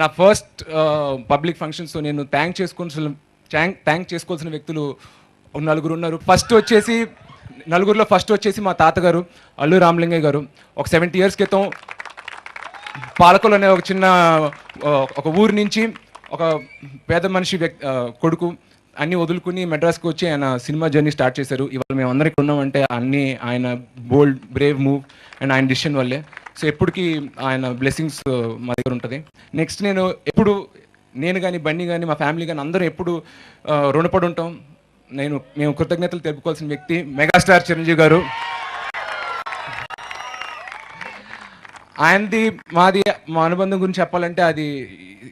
నా first public ఫంక్షన్స్తో నేను thank చేసుకోవాల్సిన థ్యాంక్ థ్యాంక్ చేసుకోవాల్సిన వ్యక్తులు నలుగురు ఉన్నారు. ఫస్ట్ వచ్చేసి నలుగురిలో ఫస్ట్ వచ్చేసి మా తాతగారు అల్లు రామలింగయ్య గారు. ఒక సెవెంటీ ఇయర్స్ క్రితం పాలకులు అనే ఒక చిన్న ఒక ఊరి నుంచి ఒక పేద మనిషి వ్యక్తి కొడుకు అన్ని వదులుకుని మెడ్రాస్కి వచ్చి ఆయన సినిమా జర్నీ స్టార్ట్ చేశారు. ఇవాళ మేము అందరికి ఉన్నామంటే అన్నీ ఆయన బోల్డ్ బ్రేవ్ మూవ్ అండ్ ఆయన డిసిషన్ వల్లే. సో ఎప్పటికీ ఆయన బ్లెస్సింగ్స్ uh, మా దగ్గర ఉంటుంది. నెక్స్ట్ నేను ఎప్పుడు నేను కానీ బండి కానీ మా ఫ్యామిలీ కానీ అందరూ ఎప్పుడు uh, రుణపడి ఉంటాం. నేను మేము కృతజ్ఞతలు తెలుపుకోవాల్సిన వ్యక్తి మెగాస్టార్ చిరంజీవి గారు. ఆయనది మాది మా అనుబంధం గురించి చెప్పాలంటే అది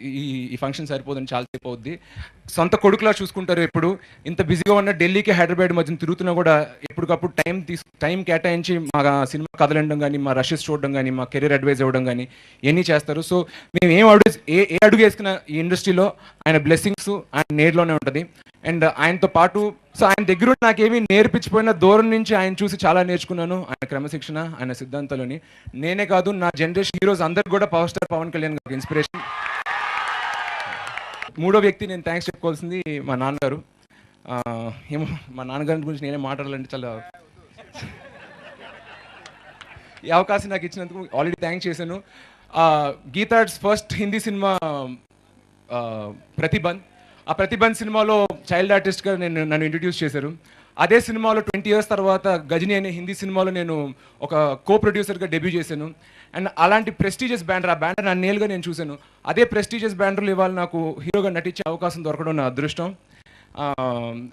ఈ ఈ ఫంక్షన్ సరిపోదని చాలా సేపు అవుద్ది. సొంత కొడుకులా చూసుకుంటారు ఎప్పుడు. ఇంత బిజీగా ఉన్న ఢిల్లీకి హైదరాబాద్ మధ్యన తిరుగుతున్నా కూడా ఎప్పటికప్పుడు టైం తీసు టైం కేటాయించి మా సినిమా కదలడం కానీ మా రషెస్ చూడడం కానీ మా కెరీర్ అడ్వైజ్ ఇవ్వడం కానీ ఇవన్నీ చేస్తారు. సో మేము ఏం అడుగు ఏ ఏ అడుగు వేసుకున్న ఈ ఇండస్ట్రీలో ఆయన బ్లెస్సింగ్స్ ఆయన నేర్లోనే ఉంటుంది. అండ్ ఆయనతో పాటు సో ఆయన దగ్గర నాకేమీ నేర్పించిపోయిన దూరం నుంచి ఆయన చూసి చాలా నేర్చుకున్నాను. ఆయన క్రమశిక్షణ ఆయన సిద్ధాంతాలని. నేనే కాదు నా జనరేషన్ హీరోస్ అందరికి కూడా పవర్ స్టార్ పవన్ కళ్యాణ్ గారికి ఇన్స్పిరేషన్ మూడో వ్యక్తి నేను థ్యాంక్స్ చెప్పుకోవాల్సింది మా నాన్నగారు. ఏమో మా నాన్నగారి గురించి నేనే మాట్లాడాలంటే చాలా ఈ అవకాశం నాకు ఇచ్చినందుకు ఆల్రెడీ థ్యాంక్స్ చేశాను. ఆ, గీతాడ్స్ ఫస్ట్ హిందీ సినిమా ప్రతిబంధ్ ఆ ప్రతిబంధ్ సినిమాలో చైల్డ్ ఆర్టిస్ట్గా నేను నన్ను ఇంట్రడ్యూస్ చేశారు. అదే సినిమాలో ట్వంటీ ఇయర్స్ తర్వాత గజని అనే హిందీ సినిమాలో నేను ఒక కో ప్రొడ్యూసర్గా డెబ్యూ చేశాను. అండ్ అలాంటి ప్రెస్టీజియస్ బ్యాండర్ ఆ బ్యాండర్ అన్నేళ్ళుగా నేలుగా నేను చూశాను. అదే ప్రెస్టీజియస్ బ్యాండర్లు ఇవాళ నాకు హీరోగా నటించే అవకాశం దొరకడం నా అదృష్టం.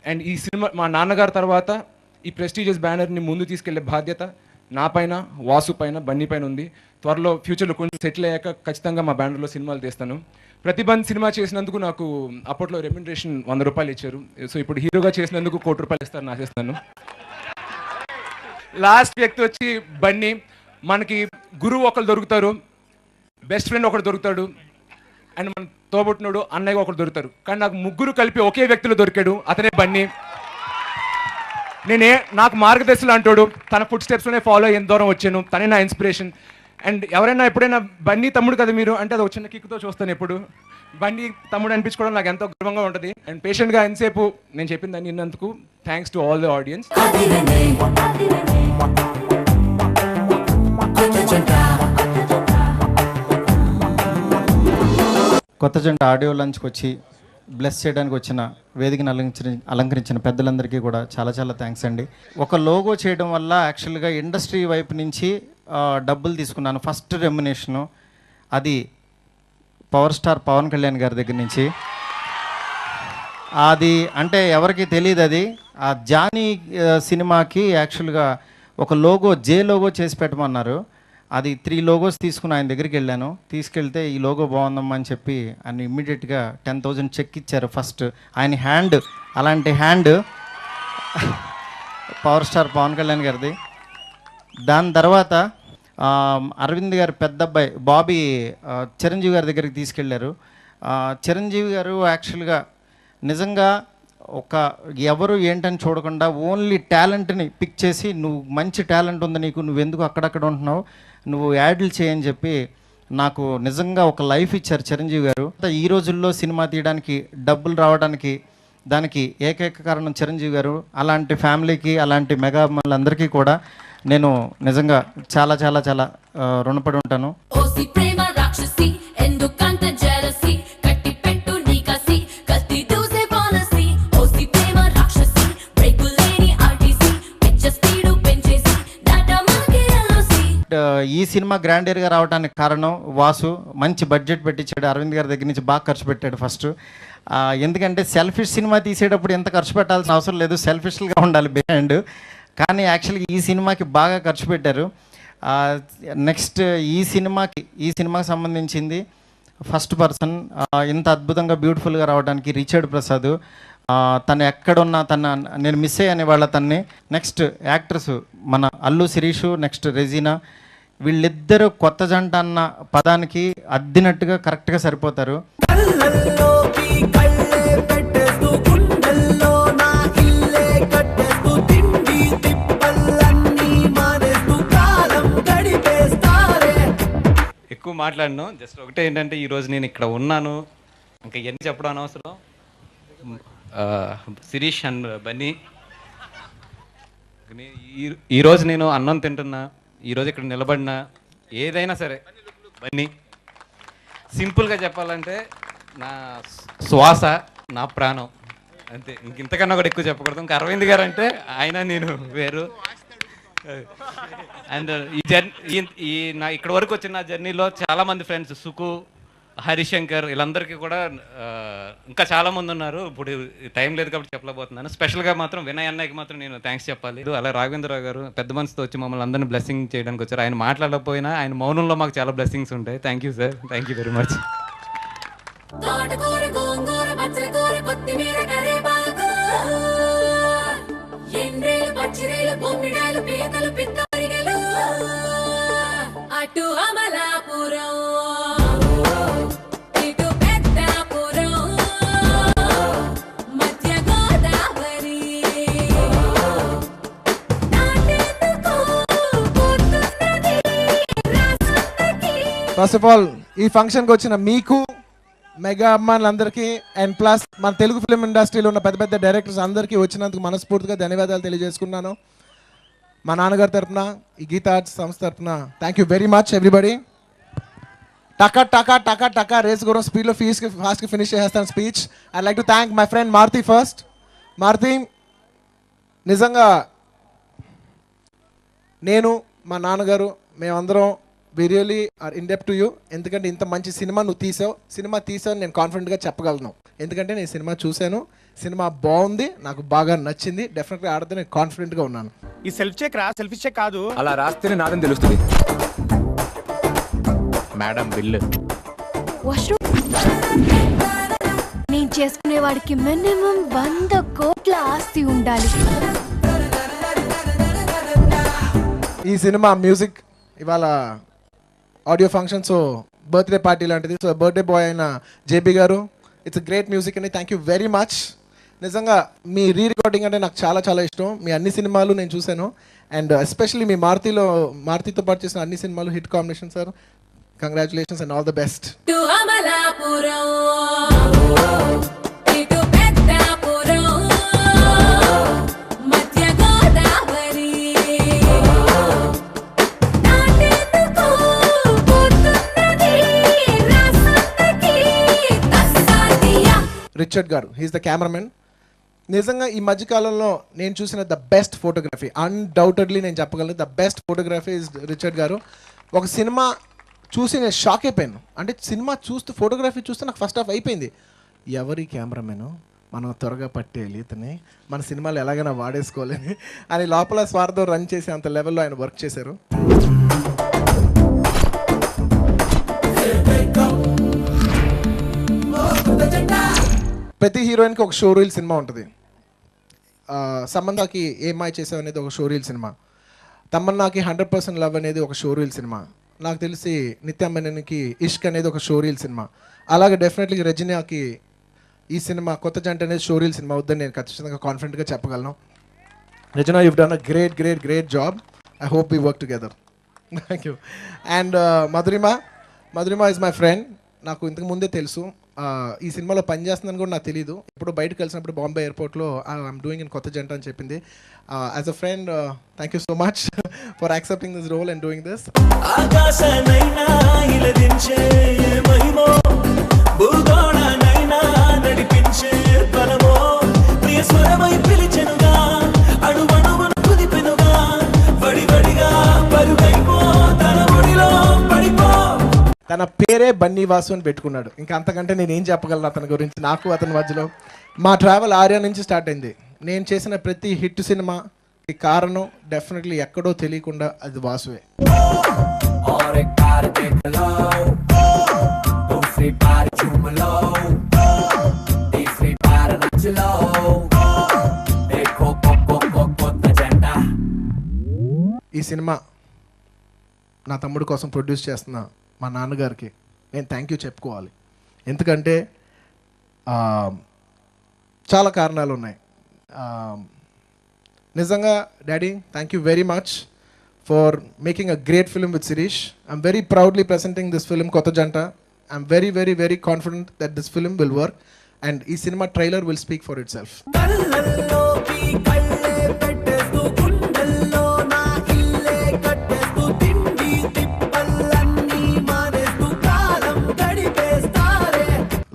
అండ్ ఈ సినిమా మా నాన్నగారి తర్వాత ఈ ప్రెస్టీజియస్ బ్యానర్ని ముందు తీసుకెళ్ళే బాధ్యత నా పైన వాసు పైన బన్నీ పైన ఉంది. త్వరలో ఫ్యూచర్లో కొంచెం సెటిల్ అయ్యాక ఖచ్చితంగా మా బ్యానర్లో సినిమాలు తీస్తాను. ప్రతిబంధ్ సినిమా చేసినందుకు నాకు అప్పట్లో రెమ్యునరేషన్ వంద రూపాయలు ఇచ్చారు. సో ఇప్పుడు హీరోగా చేసినందుకు కోటి రూపాయలు ఇస్తారని ఆశిస్తాను లాస్ట్ వ్యక్తి వచ్చి బన్నీ. మనకి గురువు ఒకరు దొరుకుతారు బెస్ట్ ఫ్రెండ్ ఒకడు దొరుకుతాడు అండ్ మన తోబుట్టినోడు అన్నయ్య ఒకరు దొరుకుతారు. కానీ నాకు ముగ్గురు కలిపి ఒకే వ్యక్తిలో దొరికాడు అతనే బన్నీ. నేనే నాకు మార్గదర్శులు అంటాడు తన ఫుడ్ స్టెప్స్లోనే ఫాలో అయిన దూరం వచ్చాను. తనే నా ఇన్స్పిరేషన్ అండ్ ఎవరైనా ఎప్పుడైనా బండి తమ్ముడు కదా మీరు? అంటే అది ఒక చిన్న కిక్తో చూస్తాను ఎప్పుడు. బండి తమ్ముడు అనిపించుకోవడం నాకు ఎంతో గర్వంగా ఉంటుంది. అండ్ పేషెంట్గా ఎంతసేపు నేను చెప్పిందని నిన్నందుకు thanks to all the audience కొత్త జంట ఆడియో లంచ్కి వచ్చి బ్లెస్ చేయడానికి వచ్చిన వేదికను అలంకరించిన అలంకరించిన పెద్దలందరికీ కూడా చాలా చాలా థ్యాంక్స్ అండి. ఒక లోగో చేయడం వల్ల యాక్చువల్గా ఇండస్ట్రీ వైపు నుంచి డబ్బులు తీసుకున్నాను. ఫస్ట్ రెమ్యునేషను అది పవర్ స్టార్ పవన్ కళ్యాణ్ గారి దగ్గర నుంచి. అది అంటే ఎవరికి తెలియదు అది. ఆ జానీ సినిమాకి యాక్చువల్గా ఒక లోగో జే లోగో చేసి పెట్టమన్నారు. అది త్రీ లోగోస్ తీసుకుని ఆయన దగ్గరికి వెళ్ళాను. తీసుకెళ్తే ఈ లోగో బాగుందమ్మా అని చెప్పి ఆయన ఇమ్మీడియట్గా టెన్ థౌజండ్ చెక్ ఇచ్చారు ఫస్ట్. ఆయన హ్యాండ్ అలాంటి hand power star Pawan Kalyan గారిది. దాని తర్వాత అరవింద్ గారు పెద్ద అబ్బాయి బాబీ చిరంజీవి గారి దగ్గరికి తీసుకెళ్ళారు చిరంజీవి గారు యాక్చువల్గా నిజంగా ఒక ఎవరు ఏంటని చూడకుండా ఓన్లీ టాలెంట్ని పిక్ చేసి నువ్వు మంచి టాలెంట్ ఉంది నీకు నువ్వు ఎందుకు అక్కడక్కడ ఉంటున్నావు? నువ్వు యాడ్లు చేయని చెప్పి నాకు నిజంగా ఒక లైఫ్ ఇచ్చారు చిరంజీవి గారు. ఈ రోజుల్లో సినిమా తీయడానికి డబ్బులు రావడానికి దానికి ఏకైక కారణం చిరంజీవి గారు. అలాంటి ఫ్యామిలీకి అలాంటి మెగా అందరికీ కూడా నేను నిజంగా చాలా చాలా చాలా రుణపడి ఉంటాను. ఈ సినిమా గ్రాండీర్గా రావడానికి కారణం వాసు. మంచి బడ్జెట్ పెట్టించాడు అరవింద్ గారి దగ్గర నుంచి బాగా ఖర్చు పెట్టాడు ఫస్ట్ ఎందుకంటే సెల్ఫిష్ సినిమా తీసేటప్పుడు ఎంత ఖర్చు పెట్టాల్సిన అవసరం లేదు. సెల్ఫిష్గా ఉండాలి బిహైండ్ కానీ యాక్చువల్గా ఈ సినిమాకి బాగా ఖర్చు పెట్టారు. నెక్స్ట్ ఈ సినిమాకి ఈ సినిమాకి సంబంధించింది ఫస్ట్ పర్సన్ ఇంత అద్భుతంగా బ్యూటిఫుల్గా రావడానికి రిచర్డ్ ప్రసాద్. తను ఎక్కడున్నా తన నేను మిస్ అయ్యాను వాళ్ళ తన్ని. నెక్స్ట్ యాక్ట్రస్ మన అల్లు శిరీష్ నెక్స్ట్ రెజీనా. వీళ్ళిద్దరూ కొత్త జంట అన్న పదానికి అద్దినట్టుగా కరెక్ట్గా సరిపోతారు. ఎక్కువ మాట్లాడను. జస్ట్ ఒకటే ఏంటంటే ఈరోజు నేను ఇక్కడ ఉన్నాను. ఇంకా ఎన్ని చెప్పడం అనవసరం? శిరీష్ అండ్ బన్నీ. ఈ- ఈరోజు నేను అన్నం తింటున్నా. ఈరోజు ఇక్కడ నిలబడినా. ఏదైనా సరే బన్నీ. సింపుల్గా చెప్పాలంటే నా శ్వాస నా ప్రాణం. అంతే. ఇంక ఇంతకన్నా కూడా ఎక్కువ చెప్పకూడదు. ఇంకా అరవింద్ గారు అంటే ఆయన నేను వేరు. అండ్ uh, ఈ జర్నీ ఈ నా ఇక్కడ వరకు వచ్చిన నా జర్నీలో చాలా మంది ఫ్రెండ్స్ సుకు హరిశంకర్ వీళ్ళందరికీ కూడా ఇంకా చాలా మంది ఉన్నారు. ఇప్పుడు టైం లేదు కాబట్టి చెప్పలేకపోతున్నాను. స్పెషల్గా మాత్రం వినయ్ అన్నయ్యకి మాత్రం నేను థ్యాంక్స్ చెప్పాలి. అలా రాఘవేంద్రరావు గారు పెద్ద మనసుతో వచ్చి మమ్మల్ని అందరినీ బ్లెస్సింగ్ చేయడానికి వచ్చారు. ఆయన మాట్లాడకపోయినా ఆయన మౌనంలో మాకు చాలా బ్లెస్సింగ్స్ ఉంటాయి. Thank you sir thank you very much పచ్చిరేలు బొమ్మిడాలు పీతలు పిత్తరిగలు. అటు అమలాపురం ఇటు మధ్య ఫస్ట్ ఆఫ్ ఆల్ ఈ ఫంక్షన్కి వచ్చిన మీకు మెగా అమ్మాయిలందరికీ అండ్ ప్లస్ మన తెలుగు ఫిలిం ఇండస్ట్రీలో ఉన్న పెద్ద పెద్ద డైరెక్టర్స్ అందరికీ వచ్చినందుకు మనస్ఫూర్తిగా ధన్యవాదాలు తెలియజేసుకున్నాను. మా నాన్నగారి తరపున ఈ గీతా ఆర్ట్స్ సంస్థ తరపున thank you very much everybody టకా టకా టకా టకా రేస్ గురం స్పీడ్లో ఫీస్కి ఫాస్ట్కి ఫినిష్ చేసేస్తాను speech I like to thank my friend Maruthi first Maruthi నిజంగా నేను మా నాన్నగారు మేమందరం we really are in to you ఎందుకంటే ఇంత మంచి సినిమా నువ్వు తీసావు. సినిమా తీసావు నేను కాన్ఫిడెంట్గా చెప్పగలను. ఎందుకంటే నేను సినిమా చూశాను. సినిమా బాగుంది. నాకు బాగా నచ్చింది. డెఫినెట్గా ఆడితే నేను కాన్ఫిడెంట్గా ఉన్నాను. ఈ సెల్ఫ్ చెక్ రా. సెల్ఫీ చెక్ కాదు. అలా రాస్తేనే నాదని తెలుస్తుంది. మేడం బిల్లు వాష్రూమ్ నేను చేసుకునే వాడికి మినిమం వంద కోట్ల ఆస్తి ఉండాలి. ఈ సినిమా మ్యూజిక్ ఇవాళ audio function so birthday party లాంటిది. సో బర్త్డే బాయ్ అయిన JB garu it's great music అండి. Thank you very much. నిజంగా మీ రీ రికార్డింగ్ అంటే నాకు చాలా చాలా ఇష్టం. మీ అన్ని సినిమాలు నేను చూశాను. అండ్ ఎస్పెషల్లీ మీ మారుతిలో మారుతితో పాటు చేసిన అన్ని సినిమాలు hit combination sir. Congratulations and all the best. Richard garu he's the cameraman నిజంగా ఈ మధ్యకాలంలో నేను చూసిన ద బెస్ట్ ఫోటోగ్రఫీ అన్డౌటెడ్లీ నేను చెప్పగలను the best photography is Richard గారు. ఒక సినిమా చూసి నేను షాక్ అయిపోయాను. అంటే సినిమా చూస్తూ ఫోటోగ్రఫీ చూస్తే నాకు ఫస్ట్ హాఫ్ అయిపోయింది. ఎవరి కెమెరామెన్ మనం త్వరగా పట్టేయాలి ఇతని మన సినిమాలు ఎలాగైనా వాడేసుకోవాలని అని లోపల స్వార్థం రన్ చేసి అంత లెవెల్లో ఆయన వర్క్ చేశారు. ప్రతి హీరోయిన్కి ఒక షో రీల్ సినిమా ఉంటుంది. ఆ, సమంతాకి ఏమాయి చేసావు అనేది ఒక షో రీల్ సినిమా. తమన్నాకి హండ్రెడ్ పర్సెంట్ లవ్ అనేది ఒక షో రీల్ సినిమా. నాకు తెలిసి నిత్యమ్మనికి ఇష్క్ అనేది ఒక షో రీల్ సినిమా. అలాగే డెఫినెట్లీ రజనీకి ఈ సినిమా కొత్త జంట అనేది షో రీల్ సినిమా వద్దని నేను ఖచ్చితంగా కాన్ఫిడెంట్గా చెప్పగలను. రజనా you've done a great great great job I hope we work together thank you and Madhurima Madhurima is my friend నాకు ఇంతకు ముందే తెలుసు. ఈ సినిమాలో పనిచేస్తుందని కూడా నాకు తెలియదు ఇప్పుడు బయటకు కలిసినప్పుడు బాంబే ఎయిర్పోర్ట్లో ఐఎమ్ డూయింగ్ ఇన్ కొత్త జంట అని చెప్పింది. As a friend thank you so much for accepting this role and doing this భూగోళనైనా నడిపించే బలమో ప్రియ స్వరమై తన పేరే బన్నీవాసు అని పెట్టుకున్నాడు. ఇంకా అంతకంటే నేను ఏం చెప్పగలను అతని గురించి? నాకు అతని మధ్యలో మా ట్రావెల్ ఆర్యా నుంచి స్టార్ట్ అయింది. నేను చేసిన ప్రతి హిట్ సినిమా కారణం డెఫినెట్లీ ఎక్కడో తెలియకుండా అది వాసువే. ఈ సినిమా నా తమ్ముడు కోసం ప్రొడ్యూస్ చేస్తున్నా మా నాన్నగారికి. నేను థ్యాంక్ యూ చెప్పుకోవాలి. ఎందుకంటే చాలా కారణాలు ఉన్నాయి. నిజంగా daddy thank you very much for making a great film with Shirish I'm very proudly presenting this film కొత్త జంట I'm very very very confident that this film will work and ఈ cinema trailer will speak for itself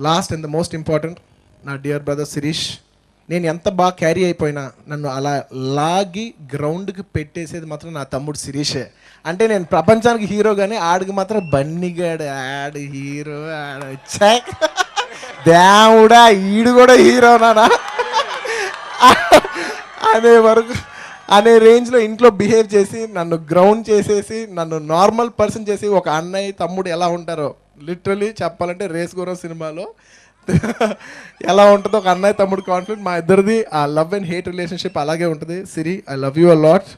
last and the most important నా dear brother Sirish నేను ఎంత బాగా carry అయిపోయినా నన్ను అలా లాగి గ్రౌండ్కి పెట్టేసేది మాత్రం నా తమ్ముడు శిరీషే అంటే నేను ప్రపంచానికి హీరో కానీ ఆడికి మాత్రం బన్నిగాడు ఆడు హీరో ఆడ వచ్చాక దేవుడా ఈడు కూడా హీరోనా అనే వరకు అనే రేంజ్లో ఇంట్లో బిహేవ్ చేసి నన్ను గ్రౌండ్ చేసేసి నన్ను నార్మల్ పర్సన్ చేసి ఒక అన్నయ్య తమ్ముడు ఎలా ఉంటారో లిటరలీ చెప్పాలంటే రేస్ గురం సినిమాలో. ఎలా ఉంటుందో ఒక అన్నయ్య తమ్ముడు కాన్ఫ్లిక్ట్ మా ఇద్దరిది ఆ లవ్ అండ్ హేట్ రిలేషన్షిప్ అలాగే ఉంటుంది. Siri I love you a lot